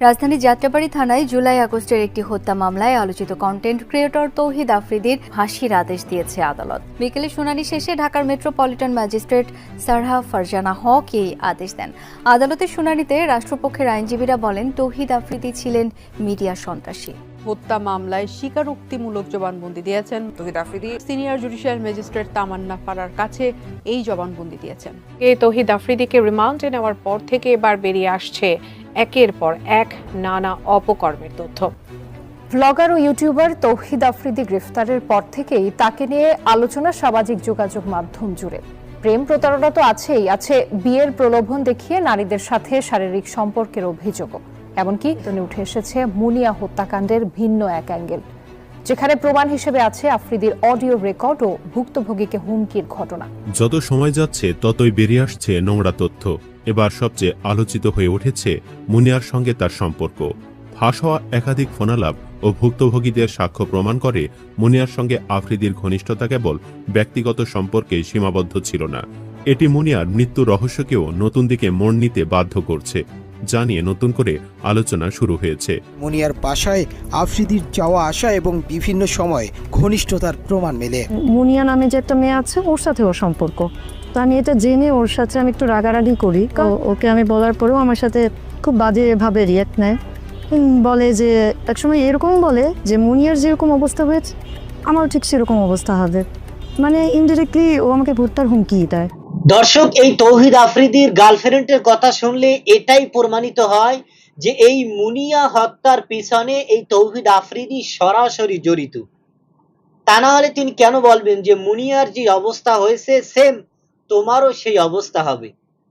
রাজধানী যাত্রাবাড়ি থানায় জুলাই আগস্টের একটি হত্যা মামলায় আলোচিত কন্টেন্ট ক্রিয়েটর তৌহিদ আফ্রিদির ফাঁসির আদেশ দিয়েছে আদালত। বিকেলে শুনানি শেষে ঢাকার মেট্রোপলিটন ম্যাজিস্ট্রেট সারহা ফারজানা হক এই আদেশ দেন। আদালতের শুনানিতে রাষ্ট্রপক্ষের আইনজীবীরা বলেন তৌহিদ আফ্রিদি ছিলেন মিডিয়া সন্ত্রাসী। হত্যা মামলায় স্বীকারোক্তিমূলক জবানবন্দি দিয়েছেন Tohid Afridi. Senior judicial magistrate Tamanna ফারার কাছে এই জবানবন্দি দিয়েছেন। এ তহিদ আফ্রিদিকে রিমান্ডে নেওয়ার পর থেকে এবার বেরিয়ে আসছে একের পর এক নানা অপকর্মের তথ্য। ব্লগার ও ইউটিউবার তৌহিদ আফ্রিদি গ্রেফতারের পর থেকেই তাকে নিয়ে আলোচনা সামাজিক যোগাযোগ মাধ্যম জুড়ে। প্রেম প্রতারণা তো আছেই আছে বিয়ের প্রলোভন দেখিয়ে নারীদের সাথে শারীরিক সম্পর্কের অভিযোগও। এমনকি তনে উঠে এসেছে মুনিয়া হত্যাকাণ্ডের ভিন্ন এক অ্যাঙ্গেল। যেখানে প্রমাণ হিসেবে আছে আফ্রিদির অডিও রেকর্ড ও ভুক্তভোগীকে হুমকির ঘটনা। যত সময় যাচ্ছে ততই বেরিয়ে আসছে নোংরা তথ্য। এবার সবচেয়ে আলোচিত হয়ে উঠেছে মুনিয়ার সঙ্গে তার সম্পর্ক। ফাঁস হওয়া একাধিক ফোনালাপ ও ভুক্তভোগীদের সাক্ষ্য প্রমাণ করে মুনিয়ার সঙ্গে আফ্রিদির ঘনিষ্ঠতা কেবল ব্যক্তিগত সম্পর্কে সীমাবদ্ধ ছিল না। এটি মুনিয়ার মৃত্যুর রহস্যকেও নতুন দিকে মোড় নিতে বাধ্য করছে জানিয়ে নতুন করে আলোচনা শুরু হয়েছে। মুনিয়ার বাসায় আফ্রিদির যাওয়া আসা এবং বিভিন্ন সময় ঘনিষ্ঠতার প্রমাণ মেলে। মুনিয়া নামে যে একটা মেয়ে আছে ওর সাথে ওর সম্পর্ক। তো আমি এটা জেনে ওর সাথে আমি একটু রাগারাগি করি। ওকে আমি বলার পরেও আমার সাথে খুব বাজেভাবে রিয়াক্ট নেয়। বলে যে একসময় এরকম বলে যে মুনিয়ার যেরকম অবস্থা হয়েছে আমারও ঠিক সেরকম অবস্থা হবে। মানে ইনডিরেক্টলি ও আমাকে ভোটটার হুমকি দেয়। দর্শক এই তৌহিদ আফ্রিদির গার্লফ্রেন্ডের কথা শুনলে এটাই প্রমাণিত হয় যে এই মুনিয়া হত্যার পিছনে এই তৌহিদ আফ্রিদি সরাসরি জড়িত। তা না হলে তিনি কেন বলবেন যে মুনিয়ার যে অবস্থা হয়েছে সেম তোমারও সেই অবস্থা হবে।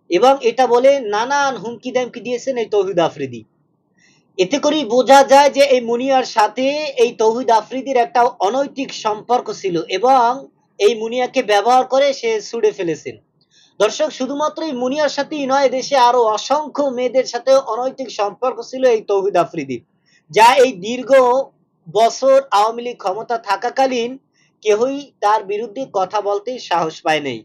এবং এটা বলে নানান হুমকি দামকি দিয়েছেন এই তৌহিদ আফ্রিদি। এতে করেই বোঝা যায় যে এই মুনিয়ার সাথে এই তৌহিদ আফ্রিদির একটা অনৈতিক সম্পর্ক ছিল এবং এই মুনিয়াকে ব্যবহার করে সে ছুড়ে ফেলেছেন। দর্শক, শুধুমাত্র এই মুনিয়ার সাথেই নয়, দেশে আরও অসংখ্য মেয়েদের সাথে অনৈতিক সম্পর্ক ছিল এই তৌহিদ আফ্রিদির, যা এই দীর্ঘ বছর আওয়ামী লীগ ক্ষমতা থাকাকালীন কেহই তার বিরুদ্ধে কথা বলতে সাহস পায় নাই।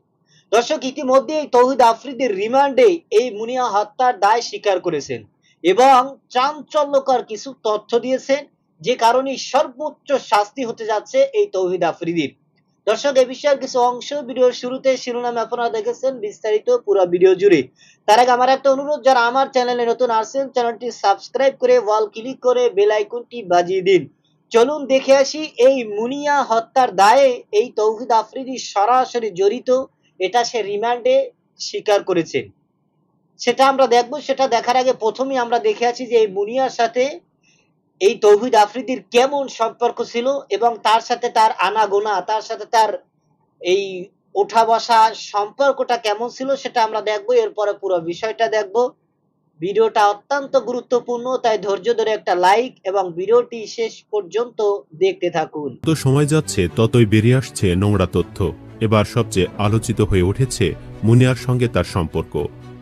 দর্শক ইতিমধ্যে এই তৌহিদ আফ্রিদির রিমান্ডে এই মুনিয়া হত্যার দায় স্বীকার করেছেন এবং চাঞ্চল্যকর কিছু তথ্য দিয়েছেন, যে কারণে সর্বোচ্চ শাস্তি হতে যাচ্ছে এই তৌহিদ আফ্রিদির। দর্শক, এ বিষয়ের কিছু অংশ ভিডিওর শুরুতে শিরোনাম আপনারা দেখেছেন, বিস্তারিত পুরো ভিডিও জুড়ে। তার আগে আমার একটা অনুরোধ, যারা আমার চ্যানেলে নতুন আসছেন, চ্যানেলটি সাবস্ক্রাইব করে ওয়াল ক্লিক করে বেল আইকনটি বাজিয়ে দিন। চলুন দেখে আসি, এই মুনিয়া হত্যার দায়ে এই তৌহিদ আফ্রিদি সরাসরি জড়িত এটা সে রিমান্ডে স্বীকার করেছেন সেটা আমরা দেখব, সেটা দেখার আগে প্রথমেই আমরা দেখে আছি যে এই মুনিয়ার সাথে এই তৌহিদ আফ্রিদির কেমন সম্পর্ক ছিল এবং তার সাথে তার আনাগোনা, তার সাথে তার এই ওঠা বসা সম্পর্কটা কেমন ছিল সেটা আমরা দেখব। এরপরে পুরো বিষয়টা দেখব। ভিডিওটা অত্যন্ত গুরুত্বপূর্ণ, তাই ধৈর্য ধরে একটা লাইক এবং ভিডিওটি শেষ পর্যন্ত দেখতে থাকুন। তো সময় যাচ্ছে, ততই বেরিয়ে আসছে নোংরা তথ্য। এবার সবচেয়ে আলোচিত হয়ে উঠেছে মুনিয়ার সঙ্গে তার সম্পর্ক।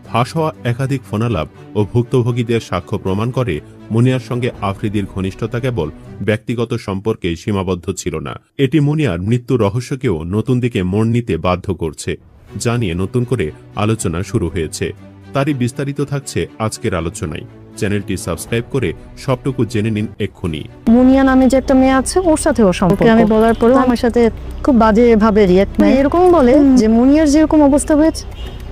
ফাঁস হওয়া একাধিক ফোনালাপ ও ভুক্তভোগীদের সাক্ষ্য প্রমাণ করে মুনিয়ার সঙ্গে আফ্রিদির ঘনিষ্ঠতা কেবল ব্যক্তিগত সম্পর্কে সীমাবদ্ধ ছিল না। এটি মুনিয়ার মৃত্যু রহস্যকেও নতুন দিকে মোড় নিতে বাধ্য করছে, জানিয়ে নতুন করে আলোচনা শুরু হয়েছে। তারই বিস্তারিত থাকছে আজকের আলোচনায়। চ্যানেলটি সাবস্ক্রাইব করে সবটুকু জেনে নিন এক্ষুনি। মুনিয়া নামে যে একটা মেয়ে আছে ওর সাথে ওর সম্পর্ক আমি বলার পরেও আমার সাথে খুব বাজেভাবে রিয়াক্ট নেয়। এরকম বলে যে মুনিয়ার যেরকম অবস্থা হয়েছে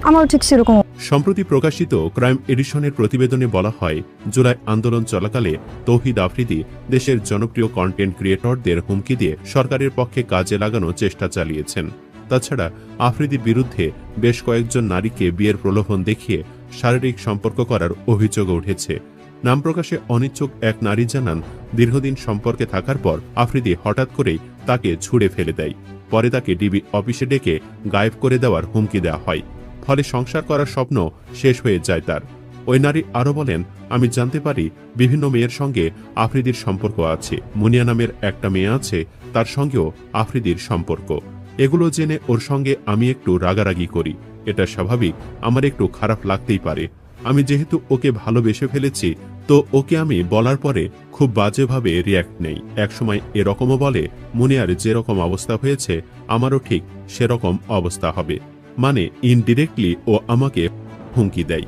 আমারও ঠিক সেরকম। সম্প্রতি প্রকাশিত ক্রাইম এডিশনের প্রতিবেদনে বলা হয় জুলাই আন্দোলন চলাকালে তৌহিদ আফ্রিদি দেশের জনপ্রিয় কন্টেন্ট ক্রিয়েটরদের হুমকি দিয়ে সরকারের পক্ষে কাজে লাগানোর চেষ্টা চালিয়েছেন। তাছাড়া আফ্রিদির বিরুদ্ধে বেশ কয়েকজন নারীকে বিয়ের প্রলোভন দেখিয়ে শারীরিক সম্পর্ক করার অভিযোগ উঠেছে। নাম প্রকাশে অনিচ্ছুক এক নারী জানান, দীর্ঘদিন সম্পর্কে থাকার পর আফ্রিদি হঠাৎ করেই তাকে ছুড়ে ফেলে দেয়। পরে তাকে ডিবি অফিসে ডেকে গায়েব করে দেওয়ার হুমকি দেওয়া হয়। ফলে সংসার করার স্বপ্ন শেষ হয়ে যায় তার। ওই নারী আরও বলেন, আমি জানতে পারি বিভিন্ন মেয়ের সঙ্গে আফ্রিদির সম্পর্ক আছে। মুনিয়া নামের একটা মেয়ে আছে, তার সঙ্গেও আফ্রিদির সম্পর্ক। এগুলো জেনে ওর সঙ্গে আমি একটু রাগারাগি করি। এটা স্বাভাবিক, আমার একটু খারাপ লাগতেই পারে। আমি যেহেতু ওকে ভালোবেসে ফেলেছি, তো ওকে আমি বলার পরে খুব বাজেভাবে রিয়াক্ট নেই। একসময় এরকমও বলে মুনিয়ার যেরকম অবস্থা হয়েছে, আমারও ঠিক সেরকম অবস্থা হবে। মানে ইনডিরেক্টলি ও আমাকে হুমকি দেয়।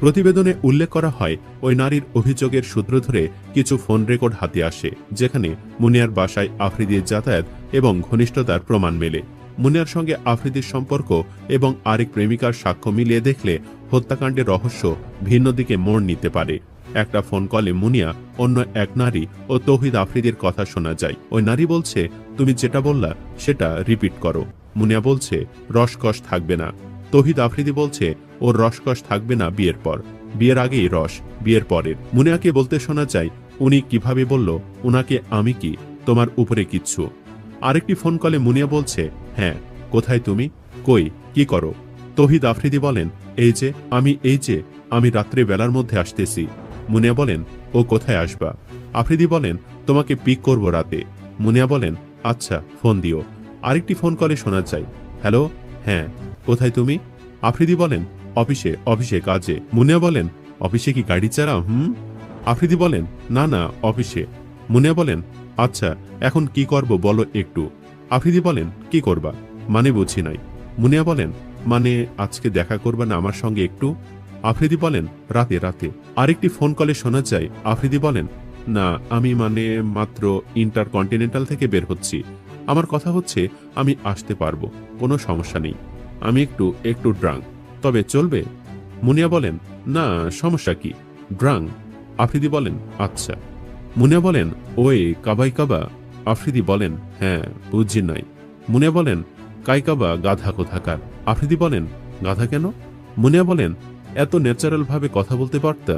প্রতিবেদনে উল্লেখ করা হয়, ওই নারীর অভিযোগের সূত্র ধরে কিছু ফোন রেকর্ড হাতে আসে, যেখানে মুনিয়ার বাসায় আফ্রিদির যাতায়াত এবং ঘনিষ্ঠতার প্রমাণ মেলে। মুনিয়ার সঙ্গে আফ্রিদির সম্পর্ক এবং আরেক প্রেমিকার সাক্ষ্য মিলিয়ে দেখলে হত্যাকাণ্ডের রহস্য ভিন্ন দিকে মোড় নিতে পারে। একটা ফোন কলে মুনিয়া অন্য এক নারী ও তৌহিদ আফ্রিদির কথা শোনা যায়। ওই নারী বলছে, তুমি যেটা বললা, সেটা রিপিট করো। মুনিয়া বলছে, রসকস থাকবে না। তৌহিদ আফ্রিদি বলছে, ওর রসকস থাকবে না বিয়ের পর। বিয়ের আগেই রস, বিয়ের পরের। মুনিয়াকে বলতে শোনা যায়, উনি কীভাবে বলল, উনাকে আমি কি, তোমার উপরে কিচ্ছু? আরেকটি ফোন কলে মুনিয়া বলছে হ্যাঁ কোথায় তুমি? কই? কি করো? তহিদ আফ্রিদি বলেন, এই যে, আমি এই যে, আমি রাত্রে বেলার মধ্যে আসতেছি। মুনিয়া বলেন, ও কোথায় আসবা? আফ্রিদি বলেন, তোমাকে পিক করব রাতে। মুনিয়া বলেন আচ্ছা ফোন দিও। আরেকটি ফোন কলে শোনা যায়, হ্যালো হ্যাঁ কোথায় তুমি? আফ্রিদি বলেন, অফিসে অফিসে, কাজে। মুনিয়া বলেন, অফিসে কি গাড়ি চালাও হুম? আফ্রিদি বলেন, না না, অফিসে। মুনিয়া বলেন আচ্ছা এখন কি করব বলো একটু। আফ্রিদি বলেন, কি করবা? মানে বুঝি নাই। মুনিয়া বলেন মানে আজকে দেখা করবা না আমার সঙ্গে একটু? আফ্রিদি বলেন, রাতে রাতে। আরেকটি ফোন কলে শোনা যায়, আফ্রিদি বলেন, না, আমি মানে মাত্র ইন্টারকন্টিনেন্টাল থেকে বের হচ্ছি। আমার কথা হচ্ছে, আমি আসতে পারব, কোনো সমস্যা নেই। আমি একটু একটু ড্রাং। তবে চলবে? মুনিয়া বলেন, না, সমস্যা কি? ড্রাং? আফ্রিদি বলেন আচ্ছা। মুনিয়া বলেন, ওই কাবাই কাবা? আফ্রিদি বলেন হ্যাঁ বুঝছি নাই। মুনিয়া বলেন, কাই কাবা গাধা কোথাকার? আফ্রিদি বলেন, গাধা কেন? মুনিয়া বলেন, এত ন্যাচারাল ভাবে কথা বলতে পারতা?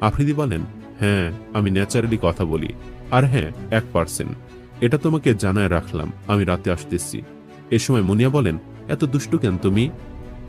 আফ্রিদি বলেন হ্যাঁ আমি ন্যাচারালি কথা বলি। আর হ্যাঁ এক পার্সেন্ট এটা তোমাকে জানায় রাখলাম, আমি রাতে আসতেছি। এ সময় মুনিয়া বলেন, এত দুষ্টু কেন তুমি?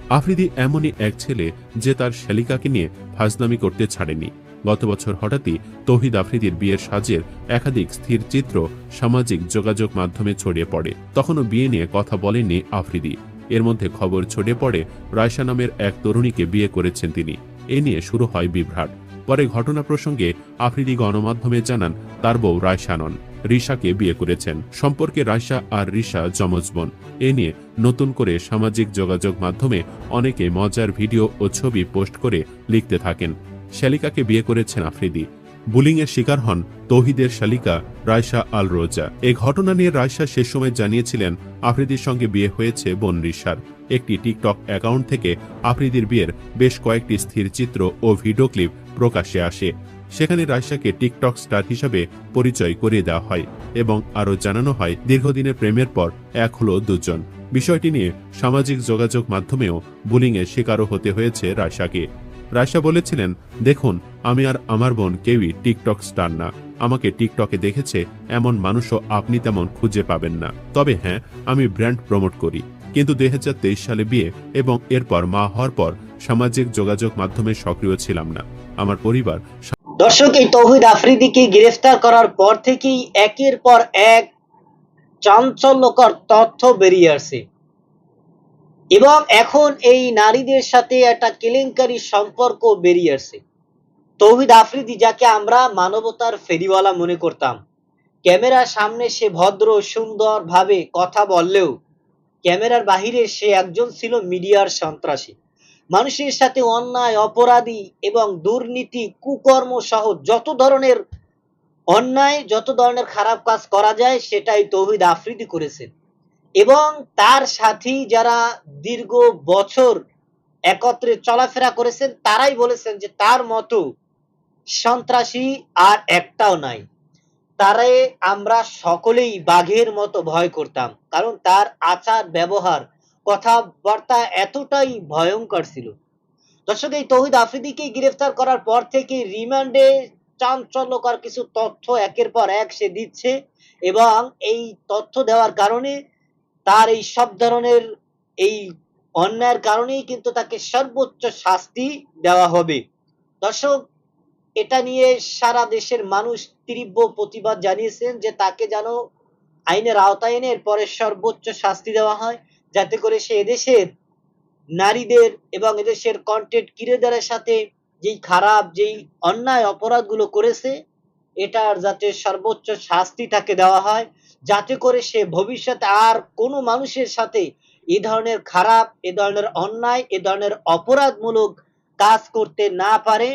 আফ্রিদি এমনই এক ছেলে যে তার শ্যালিকাকে নিয়ে ফাজলামি করতে ছাড়েনি। গত বছর হঠাৎই তৌহিদ আফ্রিদির বিয়ের সাজের একাধিক স্থির চিত্র সামাজিক যোগাযোগ মাধ্যমে ছড়িয়ে পড়ে। তখনও বিয়ে নিয়ে কথা বলেননি আফ্রিদি। এর মধ্যে খবর ছড়িয়ে পড়ে রায়শা নামের এক তরুণীকে বিয়ে করেছেন তিনি। এ নিয়ে শুরু হয় বিভ্রাট। পরে ঘটনা প্রসঙ্গে আফ্রিদি গণমাধ্যমে জানান, তার বউ রায়শা নন। রিশাকে বিয়ে করেছেন। সম্পর্কে রায়শা আর রিশা যমজ বোন। এ নিয়ে নতুন করে সামাজিক যোগাযোগ মাধ্যমে অনেকে মজার ভিডিও ও ছবি পোস্ট করে লিখতে থাকেন। শালিকাকে বিয়ে করেছেন আফ্রিদি। বুলিংয়ের শিকার হন তৌহিদের শালিকা রায়শা আল রোজা। এই ঘটনা নিয়ে রায়শা সে সময় জানিয়েছিলেন, আফ্রিদির সঙ্গে বিয়ে হয়েছে বোন রিশার। একটি টিকটক অ্যাকাউন্ট থেকে আফ্রিদির বিয়ের বেশ কয়েকটি স্থির চিত্র ও ভিডিও ক্লিপ প্রকাশ্যে আসে। সেখানে রায়শাকে টিকটক স্টার হিসাবে পরিচয় করিয়ে দেওয়া হয় এবং আরও জানানো হয়, দীর্ঘদিনের প্রেমের পর এক হলো দুজন। বিষয়টি নিয়ে সামাজিক যোগাযোগ মাধ্যমেও বুলিংয়ের শিকারও হতে হয়েছে রায়শাকে। রায়শা বলেছিলেন, দেখুন, আমি আর আমার বোন কেউই টিকটক স্টার না। আমাকে টিকটকে দেখেছে এমন মানুষও আপনি তেমন খুঁজে পাবেন না। তবে হ্যাঁ আমি ব্র্যান্ড প্রমোট করি। কিন্তু দুই সালে বিয়ে এবং এরপর মা হওয়ার পর সামাজিক যোগাযোগ মাধ্যমে সক্রিয় ছিলাম না। আমার পরিবার দর্শক, এই তৌহিদ আফ্রিদিকে গ্রেফতার করার পর থেকেই একের পর এক চাঞ্চল্যকর তথ্য বেরিয়ে আসে। এবং এখন এই নারীদের সাথে একটা কেলেঙ্কারি সম্পর্ক বেরিয়ে আসে তৌহিদ আফ্রিদি, যাকে আমরা মানবতার ফেরিওয়ালা মনে করতাম, ক্যামেরার সামনে সে ভদ্র সুন্দর ভাবে কথা বললেও ক্যামেরার বাহিরে সে একজন ছিল মিডিয়ার সন্ত্রাসী। মানুষের সাথে অন্যায়, অপরাধী এবং দুর্নীতি, কুকর্ম সহ যত ধরনের অন্যায়, যত ধরনের খারাপ কাজ করা যায়, সেটাই তৌহিদ আফ্রিদি করেছেন। এবং তার সাথী যারা দীর্ঘ বছর একত্রে চলাফেরা করেছেন, তারাই বলেছেন যে তার মতো সন্ত্রাসী আর একটাও নাই। তারে আমরা সকলেই বাঘের মতো ভয় করতাম, কারণ তার আচার, ব্যবহার, কথাবার্তা এতটাই ভয়ঙ্কর ছিল। দর্শক, এই তহিদ আফ্রিদিকে গ্রেফতার করার পর থেকে রিমান্ডে চাঞ্চল্যকর কিছু তথ্য একের পর এক সে দিচ্ছে এবং এই তথ্য দেওয়ার কারণে তার এই সব ধরনের এই অন্যায়ের কারণেই কিন্তু তাকে সর্বোচ্চ শাস্তি দেওয়া হবে। দর্শক, এটা নিয়ে সারা দেশের মানুষ তীব্র প্রতিবাদ জানিয়েছেন যে তাকে যেন আইনের আওতায় এনে এরপরে সর্বোচ্চ শাস্তি দেওয়া হয়, যাতে করে সে এদেশের নারীদের এবং এদেশের কন্টেন্ট ক্রিয়েটারের সাথে যেই খারাপ, যেই অন্যায় অপরাধগুলো করেছে এটার যাতে সর্বোচ্চ শাস্তি তাকে দেওয়া হয়, যাতে করে সে ভবিষ্যতে আর কোনো মানুষের সাথে এ ধরনের খারাপ, এ ধরনের অন্যায়, এ ধরনের অপরাধমূলক কাজ করতে না পারে,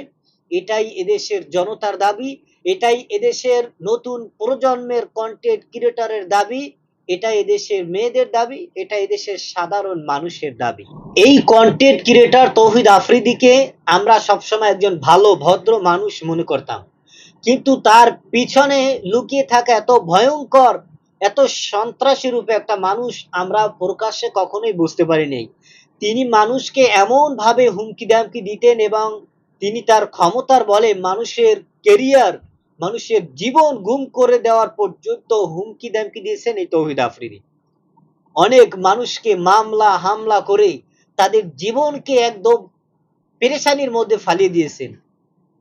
এটাই এদেশের জনতার দাবি, এটাই এদেশের নতুন প্রজন্মের কন্টেন্ট ক্রিয়েটরের দাবি এটা এদেশের মেয়েদের দাবি এটা এদেশের সাধারণ মানুষের দাবি। এই কন্টেন্ট ক্রিয়েটর তৌহিদ আফ্রিদিকে আমরা সবসময় একজন ভালো, ভদ্র মানুষ মনে করতাম। কিন্তু তার পিছনে লুকিয়ে থাকা এত ভয়ঙ্কর, এত সন্ত্রাসী রূপে একটা মানুষ আমরা প্রকাশ্যে কখনোই বুঝতে পারিনি। তিনি মানুষকে এমন ভাবে হুমকি দামকি দিতেন এবং তিনি তার ক্ষমতার বলে মানুষের কেরিয়ার মানুষের জীবন গুম করে দেওয়ার পর্যন্ত হুমকি দামকি দিয়েছেন এই তৌহিদ আফ্রিদি। অনেক মানুষকে মামলা, হামলা করে তাদের জীবনকে একদম পেরেশানির মধ্যে ফালিয়ে দিয়েছেন।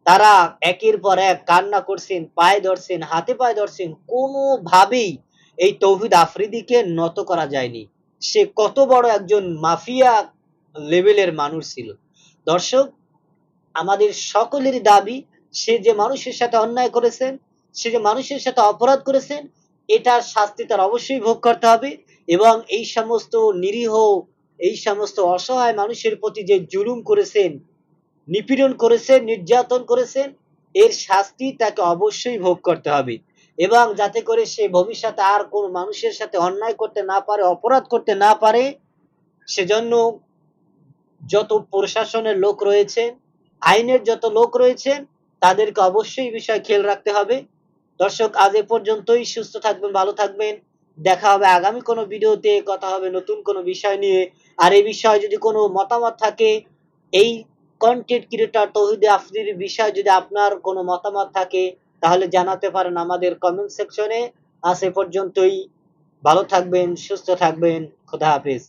তারা একের পর এক কান্না করছেন, পায়ে ধরছেন, হাতে পায়ে ধরছেন, কোনোভাবেই এই তৌহিদ আফ্রিদিকে নত করা যায়নি। সে কত বড় একজন মাফিয়া লেভেলের মানুষ ছিল। দর্শক, আমাদের সকলেরই দাবি, সে যে মানুষের সাথে অন্যায় করেছেন, সে যে মানুষের সাথে অপরাধ করেছেন, এটার শাস্তি তার অবশ্যই ভোগ করতে হবে এবং এই সমস্ত নিরীহ, এই সমস্ত অসহায় মানুষের প্রতি যে জুলুম করেছেন নিপীড়ন করেছেন, নির্যাতন করেছেন, এর শাস্তি তাকে অবশ্যই ভোগ করতে হবে। এবং যাতে করে সে ভবিষ্যতে আর কোন মানুষের সাথে অন্যায় করতে না পারে, অপরাধ করতে না পারে, সেজন্য যত প্রশাসনের লোক রয়েছে, আইনের যত লোক রয়েছেন তাদেরকে অবশ্যই বিষয়ে খেয়াল রাখতে হবে। দর্শক, আজ এ পর্যন্তই। সুস্থ থাকবেন, ভালো থাকবেন। দেখা হবে আগামী কোনো ভিডিওতে। কথা হবে নতুন কোনো বিষয় নিয়ে। আর এই বিষয়ে যদি কোনো মতামত থাকে, এই কন্টেন্ট ক্রিয়েটর তৌহিদ আফরির বিষয়ে যদি আপনার কোনো মতামত থাকে, তাহলে জানাতে পারেন আমাদের কমেন্ট সেকশনে আজ এ পর্যন্তই। ভালো থাকবেন, সুস্থ থাকবেন। খোদা হাফেজ।